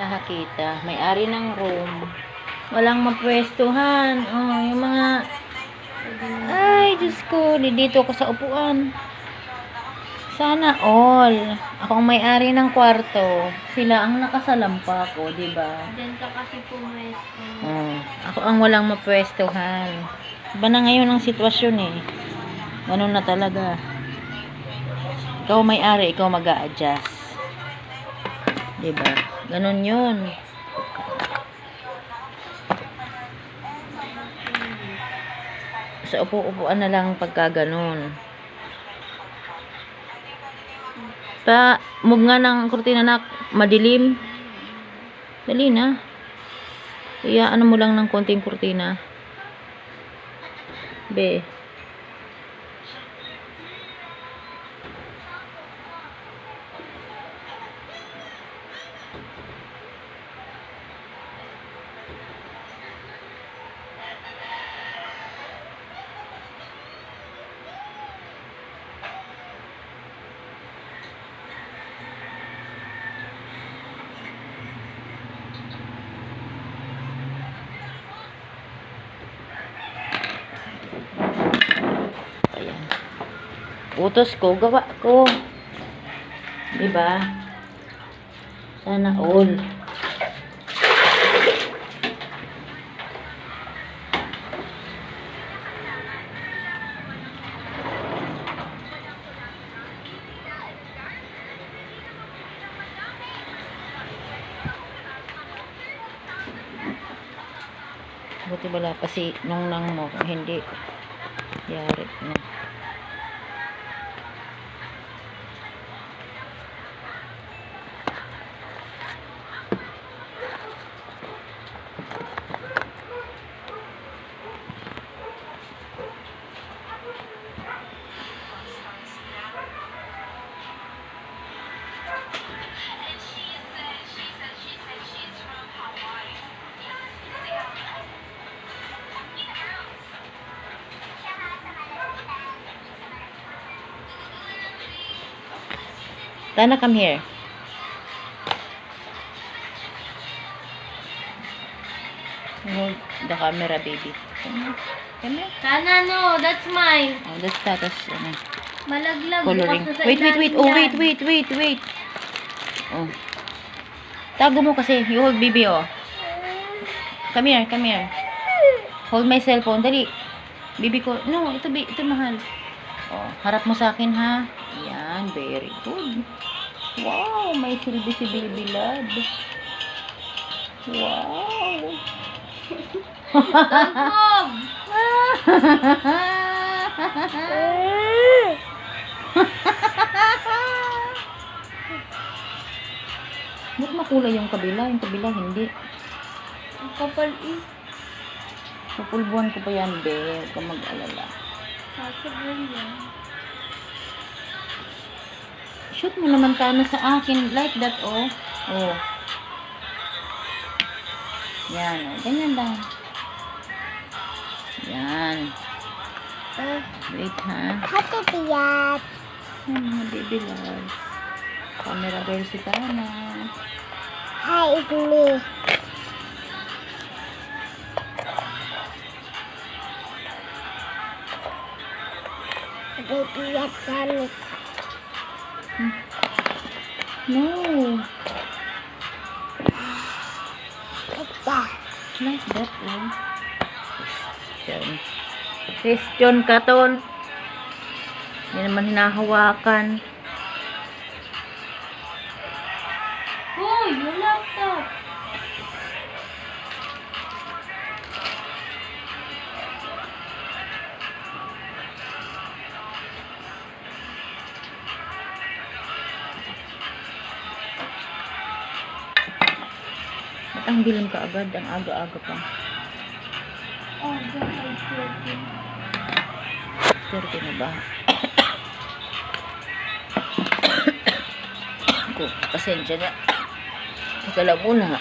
Nakakita, may-ari ng room. Walang mapwestuhan. Oh, yung mga... Ay, Diyos ko, di dito ako sa upuan. Sana all. Ako ang may-ari ng kwarto. Sila ang nakasalampa ko, di ba? Diyan ka kasi pumesto. Oh, ako ang walang mapwestuhan. Iba na ngayon ang sitwasyon eh. Ganun na talaga. Ikaw may-ari, ikaw mag adjust Diba? Ganun yun. Sa upo-upuan na lang pagka ganun. Pa, move nga ng kurtina na madilim. Dali na. Kaya ano mo lang ng konting kurtina. Be. Utos ko, gawa ko. Diba? Sana all. Buti wala pa si nung nang mo. Hindi, yari na. Tana, come here. Hold the camera, baby. Come here. Come here. No, that's mine. Oh, that's status. Ano, Malaglag. coloring. bukas na sa Wait, wait, wait. ilalim Oh, yan. wait, wait, wait, wait. Oh. Tago mo kasi. You hold baby, oh. Come here, come here. Hold my cellphone. Dali. Baby ko. No, ito, ba- ito mahal. Oh, harap mo sa akin, ha? Yan, very good. Wow, may silbi si love. Wow. Move. Ba't makulay yung kabila? Yung kabila hindi. Ang kapal eh. Pupulbuhan ko pa yan, be. Huwag ka mag-alala. Sasabihin yan. Shoot mo naman tana sa akin. Like that, oh. Oh. Yan, oh. Ganyan lang. Yan. Wait, ha? Happy piyat. Yan, mga baby loves. Camera girl si Tana. Hi, it's me. Baby yat Sonic. No. Ito. Like that, oh. Question. Question ka, Ton. Hindi naman hinahawakan. Uy, yung laptop. Ang dilim ka agad? Ang aga-aga pa. Oh, God, I'm 30 na ba? Ako, pasensya na. Teka lang muna.